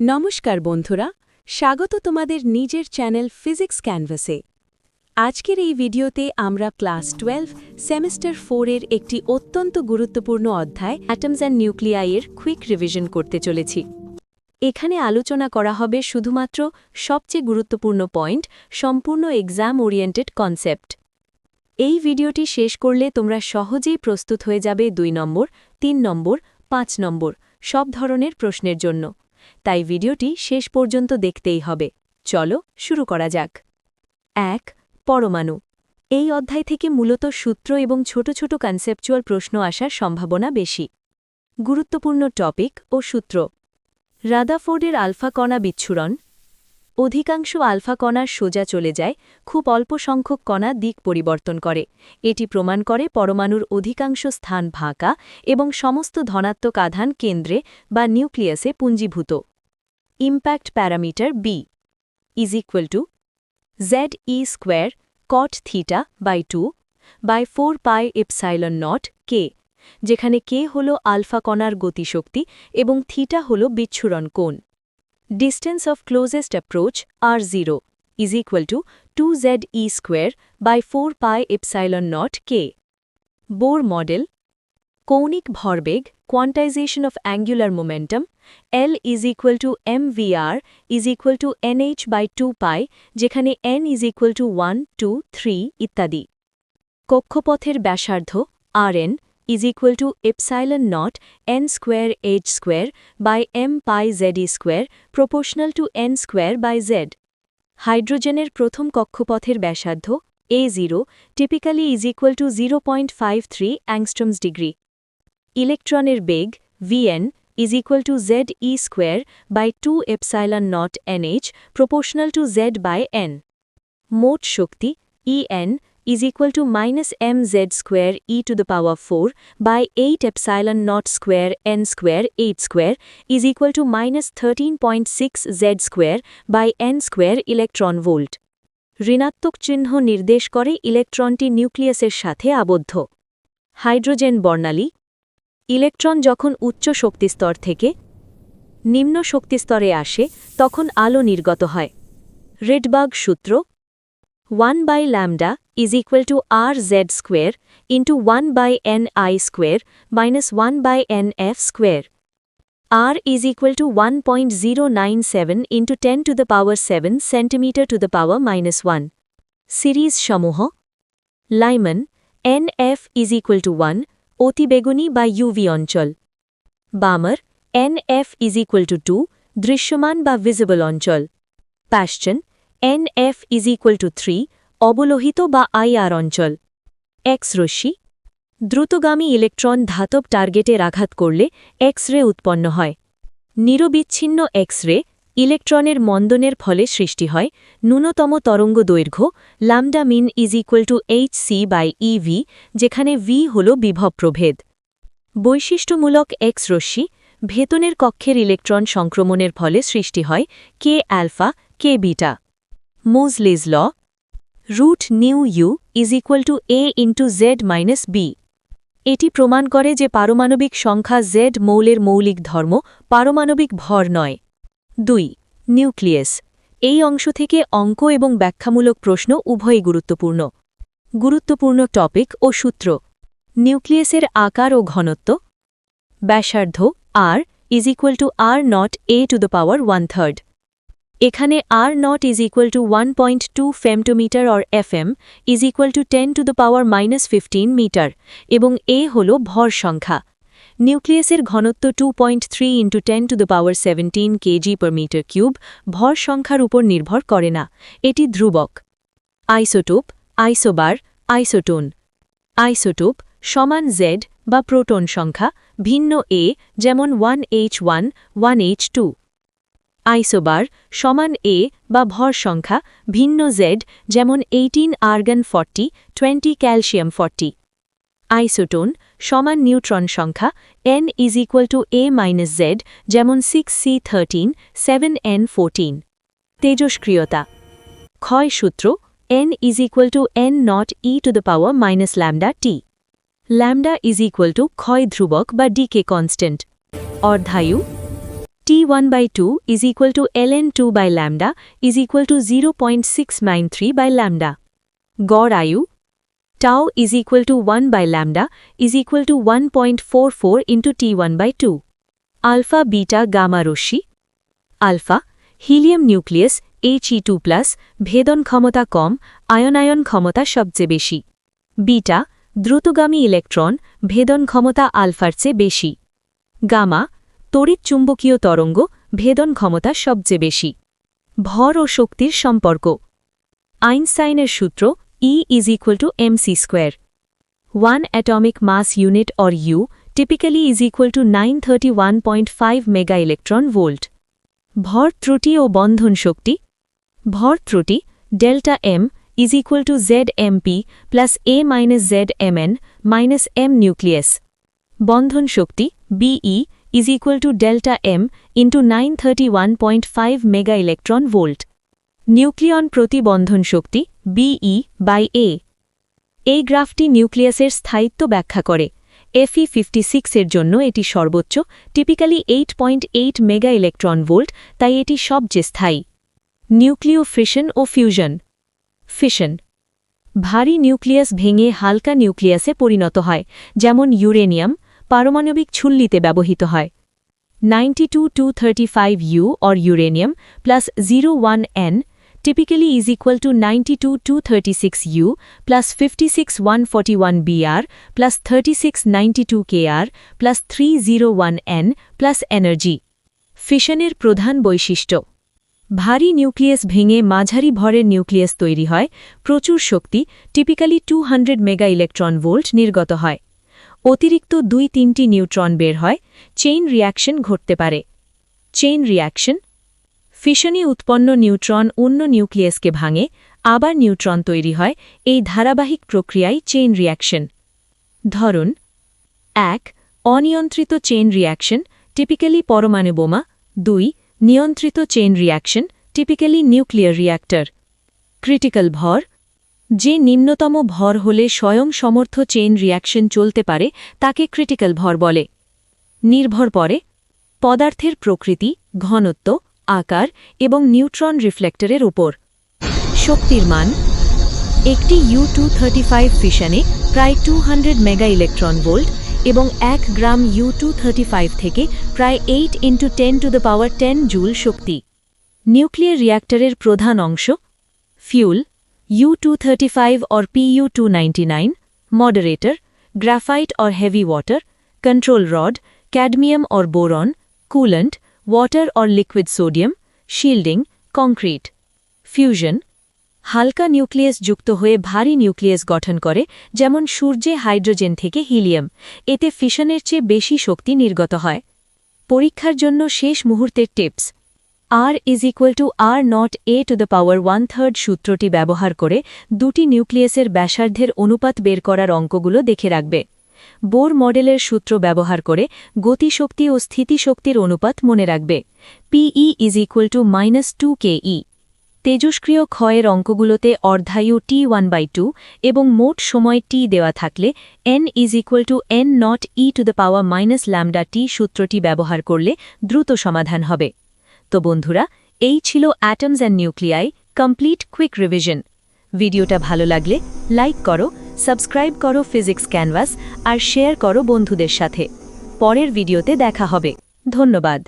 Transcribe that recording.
নমস্কার বন্ধুরা, স্বাগত তোমাদের নিজের চ্যানেল ফিজিক্স ক্যানভাসে আজকের এই ভিডিওতে আমরা ক্লাস টুয়েলভ, সেমিস্টার ফোরের একটি অত্যন্ত গুরুত্বপূর্ণ অধ্যায় অ্যাটমস অ্যান্ড নিউক্লিয়াইয়ের কুইক রিভিশন করতে চলেছি। এখানে আলোচনা করা হবে শুধুমাত্র সবচেয়ে গুরুত্বপূর্ণ পয়েন্ট সম্পূর্ণ এক্সাম ওরিয়েন্টেড কনসেপ্ট এই ভিডিওটি শেষ করলে তোমরা সহজেই প্রস্তুত হয়ে যাবে দুই নম্বর, তিন নম্বর, পাঁচ নম্বর, সব ধরনের প্রশ্নের জন্য। তাই ভিডিওটি শেষ পর্যন্ত দেখতেই হবে। চলো শুরু করা যাক। এক, পরমাণু। এই অধ্যায় থেকে মূলত সূত্র এবং ছোট ছোট কনসেপচুয়াল প্রশ্ন আসার সম্ভাবনা বেশি। গুরুত্বপূর্ণ টপিক ও সূত্র। রাদাফোর্ডের আলফা কণা বিচ্ছুরণ অধিকাংশ আলফা কণার সোজা চলে যায়, খুব অল্প সংখ্যক কণা দিক পরিবর্তন করে। এটি প্রমাণ করে পরমাণুর অধিকাংশ স্থান ভাঁকা এবং সমস্ত ধনাত্মক আধান কেন্দ্রে বা নিউক্লিয়াসে পুঞ্জীভূত। Impact parameter B is equal to Z E square cot theta by two by four pi epsilon naught K যেখানে কে হল আলফা কণার গতিশক্তি এবং থিটা হল বিচ্ছুরণ কোণ। distance of closest approach r0 is equal to 2ze square by 4 pi epsilon naught k. Bohr model কৌণিক ভরবেগ quantization of angular momentum L is equal to mvr is equal to nh by 2 pi যেখানে n is equal to 1 2 3 ইত্যাদি কক্ষপথের ব্যাসার্ধ rn is equal to epsilon naught n square h square by m pi z e square proportional to n square by z. হাইড্রোজেনের প্রথম কক্ষপথের ব্যাসার্ধ a0 typically is equal to 0.53 angstroms degree. ইলেকট্রনের বেগ vn is equal to z e square by 2 epsilon naught nh proportional to z by n. মোট শক্তি En is equal to minus mz square e to the power 4 by 8 epsilon naught square n square 8 square is equal to minus 13.6 z square by n square electron volt. ঋণাত্মক চিহ্ন নির্দেশ করে ইলেকট্রনটি নিউক্লিয়াসের সাথে আবদ্ধ hydrogen বর্ণালী electron যখন উচ্চ শক্তিস্তর থেকে নিম্ন শক্তিস্তরে আসে তখন আলো নির্গত হয় রেডবার্গ সূত্র 1 by lambda is equal to rz square into 1 by ni square minus 1 by nf square. r is equal to 1.097 into 10 to the power 7 centimeter to the power minus 1. Series সমূহ Lyman nf is equal to 1 অতিবেগুনি বা UV অঞ্চল বামার nf is equal to 2 দৃশ্যমান বা visible অঞ্চল প্যাশচন nf is equal to 3 অবলোহিত বা IR অঞ্চল। X রশ্মি, দ্রুতগামী ইলেকট্রন ধাতব টার্গেটের আঘাত করলে এক্স রে উৎপন্ন হয়। নিরবিচ্ছিন্ন এক্স রে ইলেকট্রনের মন্দনের ফলে সৃষ্টি হয় ন্যূনতম তরঙ্গ দৈর্ঘ্য lambda min is equal to H C by EV যেখানে ভি হল বিভব প্রভেদ। বৈশিষ্ট্যমূলক এক্স রশ্মি, ভেতনের কক্ষের ইলেকট্রন সংক্রমণের ফলে সৃষ্টি হয় K alpha K beta. Moseley's law root nu is equal to A into Z minus B এটি প্রমাণ করে যে পারমাণবিক সংখ্যা জেড মৌলের মৌলিক ধর্ম পারমাণবিক ভর নয়। দুই নিউক্লিয়াস এই অংশ থেকে অঙ্ক এবং ব্যাখ্যামূলক প্রশ্ন উভয়ই গুরুত্বপূর্ণ। গুরুত্বপূর্ণ টপিক ও সূত্র। নিউক্লিয়াসের আকার ও ঘনত্ব। ব্যাসার্ধ R is equal to R naught A to the power one third এখানে R naught is equal to one point two femtometre or FM is equal to ten to the power minus fifteen metre এবং এ হল ভর সংখ্যা। নিউক্লিয়াসের ঘনত্ব two point three into ten to the power seventeen KG per metre cube ভর সংখ্যার উপর নির্ভর করে না। এটি ধ্রুবক। আইসোটোপ আইসোবার আইসোটোন আইসোটোপ সমান জেড বা প্রোটন সংখ্যা, ভিন্ন এ যেমন one H one one H two isobar সমান এ বা ভর সংখ্যা ভিন্ন জেড যেমন eighteen argon forty twenty calcium forty isotone সমান নিউট্রন সংখ্যা N is equal to A minus Z যেমন six C thirteen seven N fourteen তেজস্ক্রিয়তা ক্ষয় সূত্র N is equal to N naught E to the power minus lambda T lambda is equal to ক্ষয় ধ্রুবক বা decay constant অর্ধায়ু T T1 by 2 is equal to ln2 by lambda is equal to 0.693 by lambda. গড় আয়ু tau is equal to 1 by lambda is equal to 1.44 into T1 by 2. Alpha beta gamma Rashmi alpha helium nucleus He2 plus ভেদন ক্ষমতা কম আয়নায়ন ক্ষমতা সবচেয়ে বেশি beta দ্রুতগামী electron ভেদন ক্ষমতা আলফার চেয়ে বেশি গামা তড়িৎ চুম্বকীয় তরঙ্গ ভেদন ক্ষমতা সবচেয়ে বেশি। ভর ও শক্তির সম্পর্ক। আইনসাইনের সূত্র E is equal to M C square one atomic mass unit or U typically is equal to nine thirty one point five mega electron volt ভর ত্রুটি ও বন্ধন শক্তি। ভর ত্রুটি delta M is equal to Z MP plus A minus Z M N minus M nucleus Bandhan Shakti BE is equal to delta m into 931.5 mega electron volt. Nucleon প্রতিবন্ধন শক্তি BE by A এই গ্রাফটি নিউক্লিয়াসের স্থায়িত্ব ব্যাখ্যা করে। FE fifty এর জন্য এটি সর্বোচ্চ, typically eight point eight mega electron volt তাই এটি সবচেয়ে স্থায়ী। নিউক্লিয় ফিশন ও ফিউশন। ফিশন। ভারী নিউক্লিয়াস ভেঙে হালকা নিউক্লিয়াসে পরিণত হয়, যেমন ইউরেনিয়াম পারমাণবিক ছুল্লিতে ব্যবহৃত হয়। 92-235 U or uranium plus 01N typically is equal to 92-236 U plus 56-141 Br plus 36-92 Kr plus 301N plus energy. ফিশনের প্রধান বৈশিষ্ট্য। ভারী নিউক্লিয়াস ভেঙে মাঝারি ভরের নিউক্লিয়াস তৈরি হয়। প্রচুর শক্তি typically two mega electron volt নির্গত হয়। অতিরিক্ত দুই তিনটি নিউট্রন বের হয়, চেইন রিয়াকশন ঘটতে পারে। চেইন রিয়াকশন, ফিশনে উৎপন্ন নিউট্রন অন্য নিউক্লিয়াসকে ভাঙে, আবার নিউট্রন তৈরি হয়, এই ধারাবাহিক প্রক্রিয়ায় চেইন রিয়াকশন। ধরন, এক, অনিয়ন্ত্রিত চেইন রিয়াকশন, টিপিক্যালি পরমাণু বোমা, দুই, নিয়ন্ত্রিত chain reaction, typically nuclear reactor. Critical ভর যে নিম্নতম ভর হলে স্বয়ং সমর্থ চেইন রিয়াকশন চলতে পারে, তাকে ক্রিটিক্যাল ভর বলে। নির্ভর পরে পদার্থের প্রকৃতি, ঘনত্ব, আকার এবং নিউট্রন রিফ্লেক্টরের উপর। শক্তির মান, একটি ইউ টু থার্টি ফাইভ ফিশনে প্রায় two hundred mega electron volt এবং এক গ্রাম ইউ টু থার্টি ফাইভ থেকে প্রায় eight into ten to the power ten joule Shakti. Nuclear রিয়াক্টরের প্রধান অংশ fuel U235 or PU299, moderator, graphite or heavy water, control rod, cadmium or boron, coolant, water or liquid sodium, shielding, concrete. Fusion হালকা nucleus যুক্ত হয়ে ভারী nucleus গঠন করে যেমন সূর্যে হাইড্রোজেন থেকে হিলিয়াম এতে ফিশনের চেয়ে বেশি শক্তি নির্গত হয় পরীক্ষার জন্য শেষ মুহূর্তের tips R is equal to R naught A to the power one third সূত্রটি ব্যবহার করে দুটি নিউক্লিয়াসের ব্যাসার্ধের অনুপাত বের করার অঙ্কগুলো দেখে রাখবে। বোর মডেলের সূত্র ব্যবহার করে গতিশক্তি ও স্থিতিশক্তির অনুপাত মনে রাখবে। PE is equal to minus two KE তেজস্ক্রিয় ক্ষয়ের অঙ্কগুলোতে অর্ধায়ু টি ওয়ান বাই টু এবং মোট সময় টি দেওয়া থাকলে N is equal to N naught E to the power minus lambda T সূত্রটি ব্যবহার করলে দ্রুত সমাধান হবে। তো বন্ধুরা, এই ছিল atoms and nuclei complete quick revision ভিডিওটা ভালো লাগলে লাইক করো, সাবস্ক্রাইব করো ফিজিক্স ক্যানভাস আর শেয়ার করো বন্ধুদের সাথে। পরের ভিডিওতে দেখা হবে। ধন্যবাদ।